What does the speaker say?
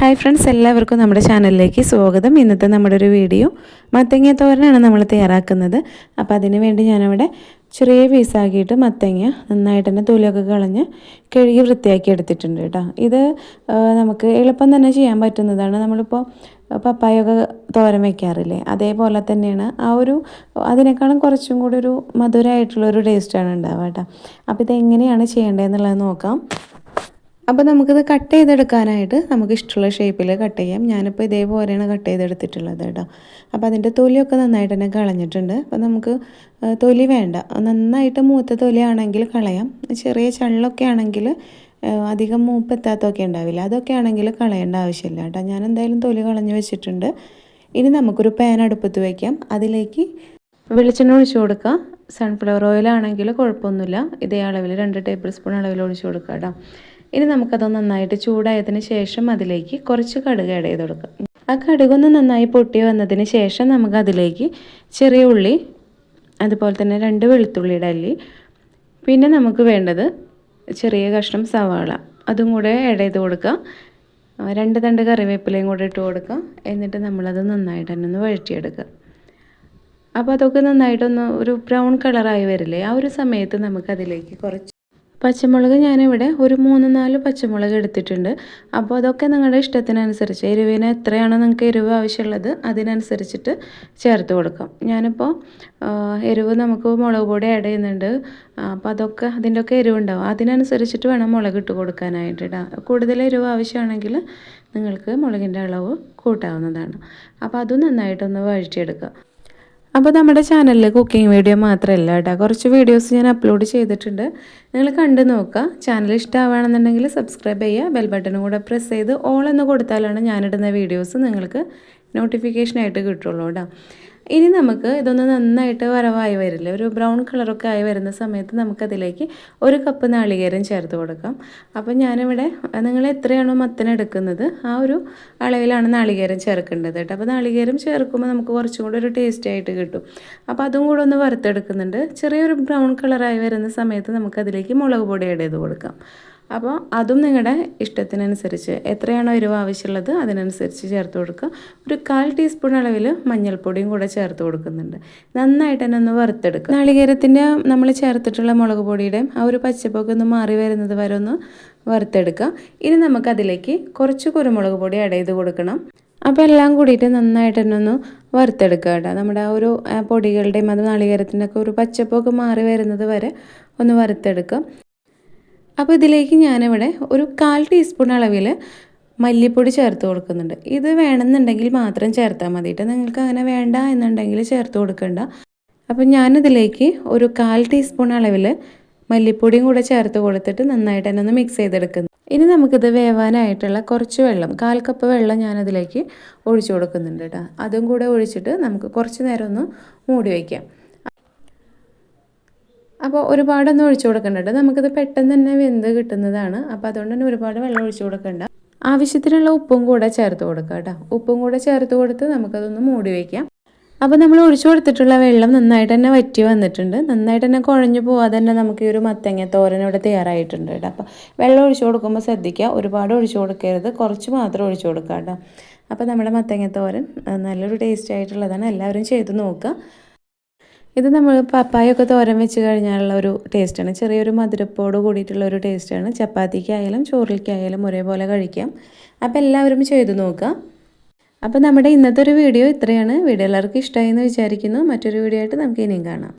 Hi friends എല്ലാവർക്കും നമ്മുടെ ചാനലിലേക്ക് സ്വാഗതം. ഇന്നത്തെ നമ്മുടെ ഒരു വീഡിയോ മത്തങ്ങ തോരനാണ് നമ്മൾ തയ്യാറാക്കുന്നത്. അപ്പോൾ അതിന് വേണ്ടി ഞാനവിടെ ചെറിയ പീസാക്കിയിട്ട് മത്തങ്ങ നന്നായിട്ട് തന്നെ തൊലിയൊക്കെ കളഞ്ഞ് കഴുകി വൃത്തിയാക്കി എടുത്തിട്ടുണ്ട് കേട്ടോ. ഇത് നമുക്ക് എളുപ്പം തന്നെ ചെയ്യാൻ പറ്റുന്നതാണ്. നമ്മളിപ്പോൾ പപ്പായൊക്കെ തോരൻ വയ്ക്കാറില്ലേ അതേപോലെ തന്നെയാണ് ആ ഒരു അതിനേക്കാളും കുറച്ചും കൂടി ഒരു മധുരമായിട്ടുള്ളൊരു ടേസ്റ്റാണ് ഉണ്ടാവുക കേട്ടോ. അപ്പോൾ ഇതെങ്ങനെയാണ് ചെയ്യേണ്ടതെന്നുള്ളത് നോക്കാം. അപ്പോൾ നമുക്കിത് കട്ട് ചെയ്തെടുക്കാനായിട്ട് നമുക്ക് ഇഷ്ടമുള്ള ഷേപ്പിൽ കട്ട് ചെയ്യാം. ഞാനിപ്പോൾ ഇതേപോലെയാണ് കട്ട് ചെയ്തെടുത്തിട്ടുള്ളത് കേട്ടോ അപ്പോൾ അതിന്റെ തൊലിയൊക്കെ നന്നായിട്ട് തന്നെ കളഞ്ഞിട്ടുണ്ട്. അപ്പോൾ നമുക്ക് തൊലി വേണ്ട. നന്നായിട്ട് മൂത്ത തൊലിയാണെങ്കിൽ കളയാം. ചെറിയ ചള്ളൊക്കെ ആണെങ്കിൽ അധികം മൂപ്പെത്താത്തൊക്കെ ഉണ്ടാവില്ല. അതൊക്കെ ആണെങ്കിൽ കളയേണ്ട ആവശ്യമില്ല കേട്ടോ ഞാൻ എന്തായാലും തൊലി കളഞ്ഞു വെച്ചിട്ടുണ്ട്. ഇനി നമുക്കൊരു പാൻ അടുപ്പത്ത് വയ്ക്കാം അതിലേക്ക് വെളിച്ചെണ്ണ ഒഴിച്ചു കൊടുക്കുക സൺഫ്ലവർ ഓയിൽ ആണെങ്കിൽ കുഴപ്പമൊന്നുമില്ല. ഇതേ അളവിൽ രണ്ട് ടേബിൾ സ്പൂൺ അളവിൽ ഒഴിച്ചു കൊടുക്കുക കേട്ടോ ഇനി നമുക്കത് നന്നായിട്ട് ചൂടായതിന് ശേഷം അതിലേക്ക് കുറച്ച് കടുക് ആഡ് ചെയ്ത് കൊടുക്കാം. ആ കടുകൊന്ന് നന്നായി പൊട്ടി വന്നതിന് ശേഷം നമുക്ക് അതിലേക്ക് ചെറിയ ഉള്ളി അതുപോലെ തന്നെ രണ്ട് വെളുത്തുള്ളിയുടെ അല്ലി പിന്നെ നമുക്ക് വേണ്ടത് ചെറിയ കഷ്ണം സവാള. അതും കൂടെ ആഡ് ചെയ്ത് കൊടുക്കുക രണ്ട് തണ്ട് കറിവേപ്പിലയും കൂടെ ഇട്ട് കൊടുക്കുക എന്നിട്ട് നമ്മളത് നന്നായിട്ട് തന്നെ ഒന്ന് വഴറ്റിയെടുക്കുക. അപ്പോൾ അതൊക്കെ നന്നായിട്ടൊന്ന് ഒരു ബ്രൗൺ കളറായി വരില്ലേ? ആ ഒരു സമയത്ത് നമുക്കതിലേക്ക് കുറച്ച് പച്ചമുളക് ഞാനിവിടെ ഒരു മൂന്ന് നാല് പച്ചമുളക് എടുത്തിട്ടുണ്ട്. അപ്പോൾ അതൊക്കെ നിങ്ങളുടെ ഇഷ്ടത്തിനനുസരിച്ച് എരിവിന് എത്രയാണ് നിങ്ങൾക്ക് എരിവ് ആവശ്യമുള്ളത് അതിനനുസരിച്ചിട്ട് ചേർത്ത് കൊടുക്കാം. ഞാനിപ്പോൾ എരിവ് നമുക്ക് മുളക് പൊടി ആഡ് ചെയ്യുന്നുണ്ട്. അപ്പോൾ അതൊക്കെ അതിന്റെ ഒക്കെ എരിവുണ്ടാവും. അതിനനുസരിച്ചിട്ട് വേണം മുളക് ഇട്ട് കൊടുക്കാനായിട്ട് ഇടാം കൂടുതൽ എരിവ് ആവശ്യമാണെങ്കിൽ നിങ്ങൾക്ക് മുളകിന്റെ അളവ് കൂട്ടാവുന്നതാണ്. അപ്പോൾ അതും നന്നായിട്ടൊന്ന് വഴറ്റിയെടുക്കുക അപ്പോൾ നമ്മുടെ ചാനലിൽ കുക്കിംഗ് വീഡിയോ മാത്രമല്ല കേട്ടോ കുറച്ച് വീഡിയോസ് ഞാൻ അപ്ലോഡ് ചെയ്തിട്ടുണ്ട്. നിങ്ങൾ കണ്ടു നോക്കുക ചാനൽ ഇഷ്ടമാവുകയാണെന്നുണ്ടെങ്കിൽ സബ്സ്ക്രൈബ് ചെയ്യുക ബെൽ ബട്ടണും കൂടെ പ്രസ് ചെയ്ത് ഓൾ എന്ന് കൊടുത്താലാണ് ഞാനിടുന്ന വീഡിയോസ് നിങ്ങൾക്ക് നോട്ടിഫിക്കേഷനായിട്ട് കിട്ടുള്ളൂ കേട്ടോ ഇനി നമുക്ക് ഇതൊന്ന് നന്നായിട്ട് വരവായി വരില്ല. ഒരു ബ്രൗൺ കളറൊക്കെ ആയി വരുന്ന സമയത്ത് നമുക്കതിലേക്ക് ഒരു കപ്പ് നാളികേരം ചേർത്ത് കൊടുക്കാം. അപ്പോൾ ഞാനിവിടെ നിങ്ങൾ എത്രയാണോ മത്തൻ എടുക്കുന്നത് ആ ഒരു അളവിലാണ് നാളികേരം ചേർക്കേണ്ടത് കേട്ടോ. അപ്പോൾ നാളികേരം ചേർക്കുമ്പോൾ നമുക്ക് കുറച്ചും കൂടെ ഒരു ടേസ്റ്റ് ആയിട്ട് കിട്ടും. അപ്പോൾ അതും കൂടെ ഒന്ന് വറുത്തെടുക്കുന്നുണ്ട്. ചെറിയൊരു ബ്രൗൺ കളറായി വരുന്ന സമയത്ത് നമുക്കതിലേക്ക് മുളക് പൊടി ആഡ് ചെയ്ത് കൊടുക്കാം. അപ്പോൾ അതും നിങ്ങളുടെ ഇഷ്ടത്തിനനുസരിച്ച് എത്രയാണോ എരിവ് ആവശ്യമുള്ളത് അതിനനുസരിച്ച് ചേർത്ത് കൊടുക്കുക. ഒരു കാൽ ടീസ്പൂൺ അളവിൽ മഞ്ഞൾപ്പൊടിയും കൂടെ ചേർത്ത് കൊടുക്കുന്നുണ്ട്. നന്നായിട്ട് തന്നെ ഒന്ന് വറുത്തെടുക്കുക. നാളികേരത്തിന്റെ നമ്മൾ ചേർത്തിട്ടുള്ള മുളക് പൊടിയുടെ ആ ഒരു പച്ചപ്പൊക്കെ ഒന്ന് മാറി വരുന്നത് വരെ ഒന്ന് വറുത്തെടുക്കുക. ഇനി നമുക്കതിലേക്ക് കുറച്ച് കുരുമുളക് പൊടി ആഡ് ചെയ്ത് കൊടുക്കണം. അപ്പോൾ എല്ലാം കൂടിയിട്ട് നന്നായിട്ട് തന്നെ ഒന്ന് വറുത്തെടുക്കുക കേട്ടോ. നമ്മുടെ ആ ഒരു പൊടികളുടെയും അത് നാളികേരത്തിന്റെ ഒക്കെ ഒരു പച്ചപ്പൊക്കെ മാറി വരുന്നത് വരെ ഒന്ന് വറുത്തെടുക്കുക. അപ്പോൾ ഇതിലേക്ക് ഞാനിവിടെ ഒരു കാൽ ടീസ്പൂൺ അളവിൽ മല്ലിപ്പൊടി ചേർത്ത് കൊടുക്കുന്നുണ്ട്. ഇത് വേണമെന്നുണ്ടെങ്കിൽ മാത്രം ചേർത്താൽ മതി കേട്ടോ. നിങ്ങൾക്ക് അങ്ങനെ വേണ്ട എന്നുണ്ടെങ്കിൽ ചേർത്ത് കൊടുക്കണ്ട. അപ്പോൾ ഞാനിതിലേക്ക് ഒരു കാൽ ടീസ്പൂൺ അളവിൽ മല്ലിപ്പൊടിയും കൂടെ ചേർത്ത് കൊടുത്തിട്ട് നന്നായിട്ട് തന്നെ ഒന്ന് മിക്സ് ചെയ്തെടുക്കുന്നു. ഇനി നമുക്കിത് വേവാനായിട്ടുള്ള കുറച്ച് വെള്ളം കാൽ കപ്പ് വെള്ളം ഞാനതിലേക്ക് ഒഴിച്ചു കൊടുക്കുന്നുണ്ട് കേട്ടോ. അതും കൂടെ ഒഴിച്ചിട്ട് നമുക്ക് കുറച്ച് നേരം ഒന്ന് മൂടി വയ്ക്കാം. അപ്പോൾ ഒരുപാടൊന്നും ഒഴിച്ചു കൊടുക്കേണ്ടത് നമുക്കിത് പെട്ടെന്ന് തന്നെ വെന്ത് കിട്ടുന്നതാണ്. അപ്പോൾ അതുകൊണ്ട് തന്നെ ഒരുപാട് വെള്ളം ഒഴിച്ചു കൊടുക്കേണ്ട. ആവശ്യത്തിനുള്ള ഉപ്പും കൂടെ ചേർത്ത് കൊടുക്കുക കേട്ടോ ഉപ്പും കൂടെ ചേർത്ത് കൊടുത്ത് നമുക്കതൊന്ന് മൂടി വയ്ക്കാം അപ്പോൾ നമ്മൾ ഒഴിച്ചു കൊടുത്തിട്ടുള്ള വെള്ളം നന്നായിട്ട് തന്നെ വറ്റി വന്നിട്ടുണ്ട്. നന്നായിട്ട് തന്നെ കുഴഞ്ഞു പോവാതെ തന്നെ നമുക്ക് ഈ ഒരു മത്തങ്ങ തോരൻ ഇവിടെ തയ്യാറായിട്ടുണ്ട് കേട്ടോ അപ്പോൾ വെള്ളം ഒഴിച്ചു കൊടുക്കുമ്പോൾ ശ്രദ്ധിക്കുക ഒരുപാട് ഒഴിച്ചു കൊടുക്കരുത്. കുറച്ച് മാത്രം ഒഴിച്ചു കൊടുക്കുക കേട്ടോ അപ്പോൾ നമ്മുടെ മത്തങ്ങ തോരൻ നല്ലൊരു ടേസ്റ്റ് ആയിട്ടുള്ളതാണ്. എല്ലാവരും ചെയ്ത് നോക്കുക ഇത് നമ്മൾ പപ്പായൊക്കെ തോരൻ വെച്ച് കഴിഞ്ഞാലുള്ള ഒരു ടേസ്റ്റാണ് ചെറിയൊരു മധുരപ്പോട് കൂടിയിട്ടുള്ള ഒരു ടേസ്റ്റാണ് ചപ്പാത്തിക്കായാലും ചോറിലേക്കായാലും ഒരേപോലെ കഴിക്കാം. അപ്പോൾ എല്ലാവരും ചെയ്തു നോക്കുക. അപ്പോൾ നമ്മുടെ ഇന്നത്തെ ഒരു വീഡിയോ ഇത്രയാണ്. വീഡിയോ എല്ലാവർക്കും ഇഷ്ടമായി എന്ന് വിചാരിക്കുന്നു. മറ്റൊരു വീഡിയോ ആയിട്ട് നമുക്ക് ഇനിയും കാണാം.